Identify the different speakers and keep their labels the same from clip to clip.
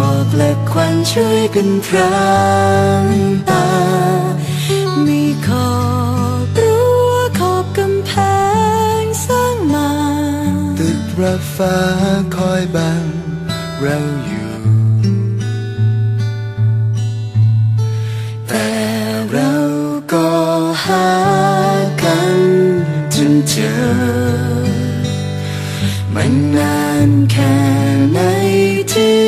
Speaker 1: หมอกและควันช่วยกันพรางตา มีขอบรั้วขอบกำแพงสร้างมา ตึก
Speaker 2: ระฟ้าคอยบังเราอยู่
Speaker 1: แต่เราก็หากันจนเจอ มันนานแค่ไหนที่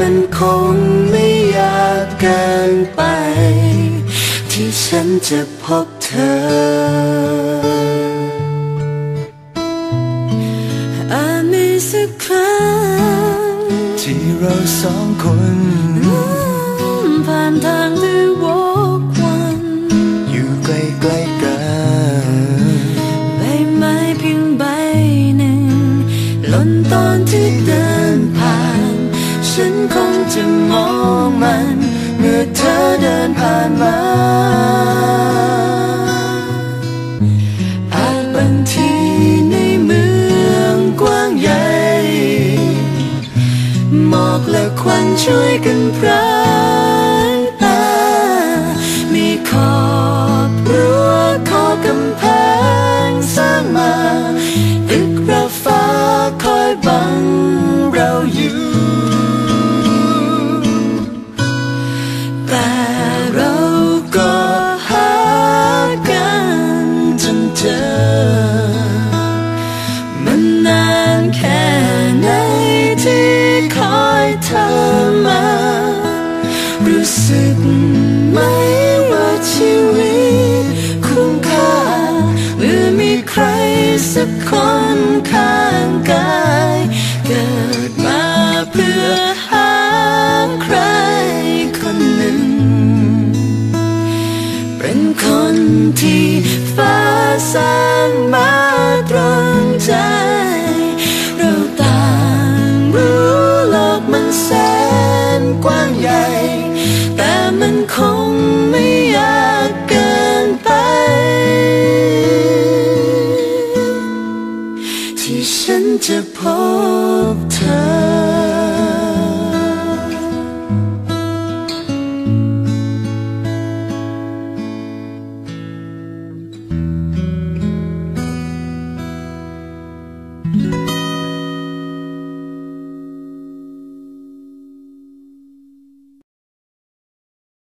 Speaker 1: มันคงไม่ยากเกินไป ที่ฉันจะพบเธออาจมีสักครั้งท
Speaker 2: ี่เราสองคน
Speaker 1: ผ่านทางที่วกวัน
Speaker 2: อยู่ใกล้ๆกัน
Speaker 1: ใบไม้เพียงใบหนึ่งหล่นตอนที่เดิน จะมองมัน เมื่อเธอเดินผ่านมาอาจบางทีในเมืองกว้างใหญ่หมอกและควันช่วยกันพรา ไหมว่าชีวิตคุ้มค่า หรือมีใครสักคนข้างกาย เกิดมาเพื่อหาใครคนหนึ่ง เป็นคนที่ฟ้าสร้างมา 신지법터 thank you